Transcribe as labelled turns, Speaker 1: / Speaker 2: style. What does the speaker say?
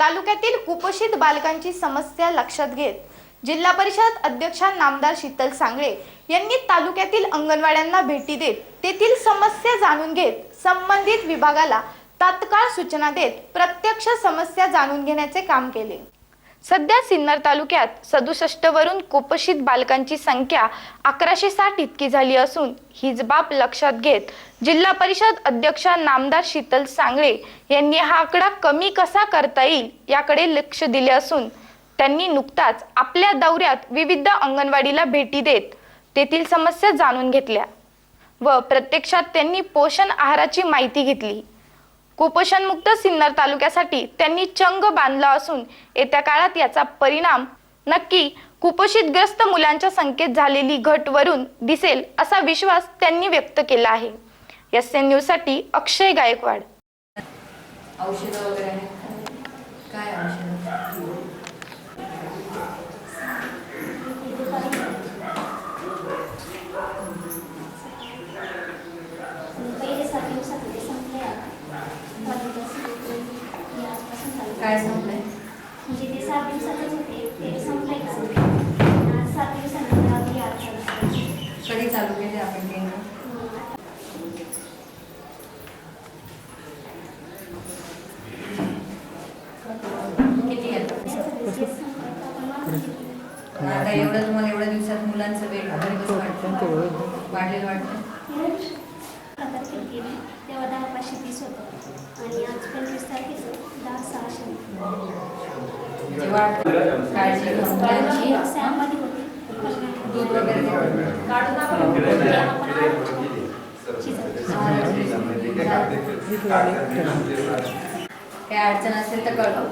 Speaker 1: तालुक्यातील कुपोषित बालकांची समस्या लक्षात घेत जिल्हा परिषद अध्यक्षा नामदार शीतल सांगळे यांनी तालुक्यातील अंगणवाड्यांना भेटी देत तेथील समस्या जाणून घेत संबंधित विभागाला तात्काळ सूचना देत प्रत्यक्ष समस्या जाणून घेण्याचे काम केले. सध्या सिन्नर तालुक्यात सदुसष्ट वरून कुपोषित बालकांची संख्या अकराशे साठ इतकी झाली असून हीच बाब लक्षात घेत जिल्हा परिषद अध्यक्षा नामदार शीतल सांगळे यांनी हा आकडा कमी कसा करता येईल याकडे लक्ष दिले असून त्यांनी नुकताच आपल्या दौऱ्यात विविध अंगणवाडीला भेटी देत तेथील समस्या जाणून घेतल्या व प्रत्यक्षात त्यांनी पोषण आहाराची माहिती घेतली. कुपोषणमुक्त सिन्नर तालुक्यासाठी त्यांनी चंग बांधला असून येत्या काळात याचा परिणाम नक्की कुपोषितग्रस्त मुलांच्या संख्येत झालेली घट वरून दिसेल असा विश्वास त्यांनी व्यक्त केला आहे. एस एन न्यूजसाठी अक्षय गायकवाड.
Speaker 2: औषधं वगैरे काय औषधं
Speaker 3: पहिले सात दिवसात ते संपले आता पंधरा दिवस मी आजपासून चालू
Speaker 2: काय संपलंय?
Speaker 3: म्हणजे ते सात दिवसातच होते. ते संपले का? आज सात दिवसानंतर आज केलं.
Speaker 2: कधी चालू केले आपण केंद्र किती. आता एवढं तुम्हाला एवढ्या दिवसात मुलांचं वाटतं. वाढलेलं वाटतं? काळजी दूध वगैरे. काय अडचण असेल तर कळवा.